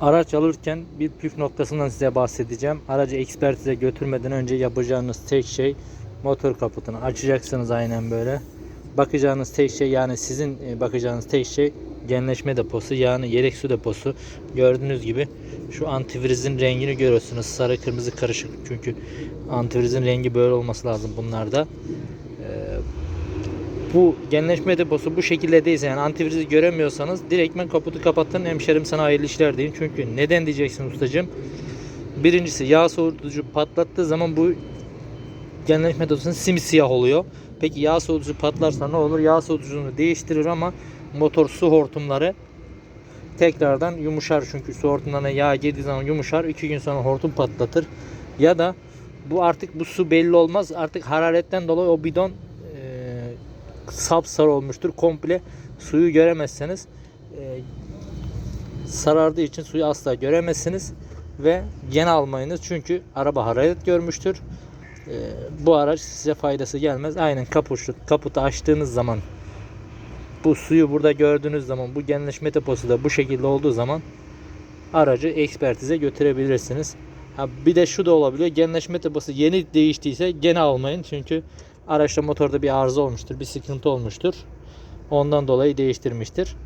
Araç alırken bir püf noktasından size bahsedeceğim. Aracı ekspertize götürmeden önce yapacağınız tek şey motor kaputunu açacaksınız aynen böyle. Bakacağınız tek şey yani sizin e, bakacağınız tek şey genleşme deposu yani yedek su deposu. Gördüğünüz gibi şu antifrizin rengini görüyorsunuz. Sarı kırmızı karışık çünkü antifrizin rengi böyle olması lazım bunlarda. Bu genleşme deposu bu şekilde değilse yani antifrizi göremiyorsanız direktmen kaputu kapatın hemşerim sana hayırlı işler deyin. Çünkü neden diyeceksin ustacığım? Birincisi yağ soğutucu patlattığı zaman bu genleşme deposu simsiyah oluyor. Peki yağ soğutucu patlarsa ne olur? Yağ soğutucunu değiştirir ama motor su hortumları tekrardan yumuşar çünkü su hortumlarına yağ girdiği zaman yumuşar. 2 gün sonra hortum patlatır. Ya da bu artık bu su belli olmaz. Artık hararetten dolayı o bidon sapsarı olmuştur. Komple suyu göremezseniz e, sarardığı için suyu asla göremezsiniz ve gene almayınız çünkü araba hararet görmüştür. E, bu araç size faydası gelmez. Aynen kaputu, kaputu açtığınız zaman bu suyu burada gördüğünüz zaman bu genleşme deposu da bu şekilde olduğu zaman aracı ekspertize götürebilirsiniz. Ha, bir de şu da olabiliyor. Genleşme deposu yeni değiştiyse gene almayın. Çünkü araçta motorda bir arıza olmuştur. Bir sıkıntı olmuştur. Ondan dolayı değiştirmiştir.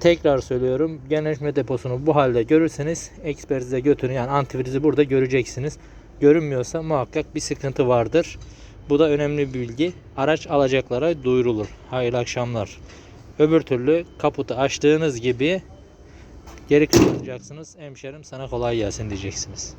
Tekrar söylüyorum. Genleşme deposunu bu halde görürseniz ekspertize götürün. Yani antifrizi burada göreceksiniz. Görünmüyorsa muhakkak bir sıkıntı vardır. Bu da önemli bir bilgi. Araç alacaklara duyurulur. Hayırlı akşamlar. Öbür türlü kaputu açtığınız gibi geri kapatacaksınız. Hemşerim sana kolay gelsin diyeceksiniz.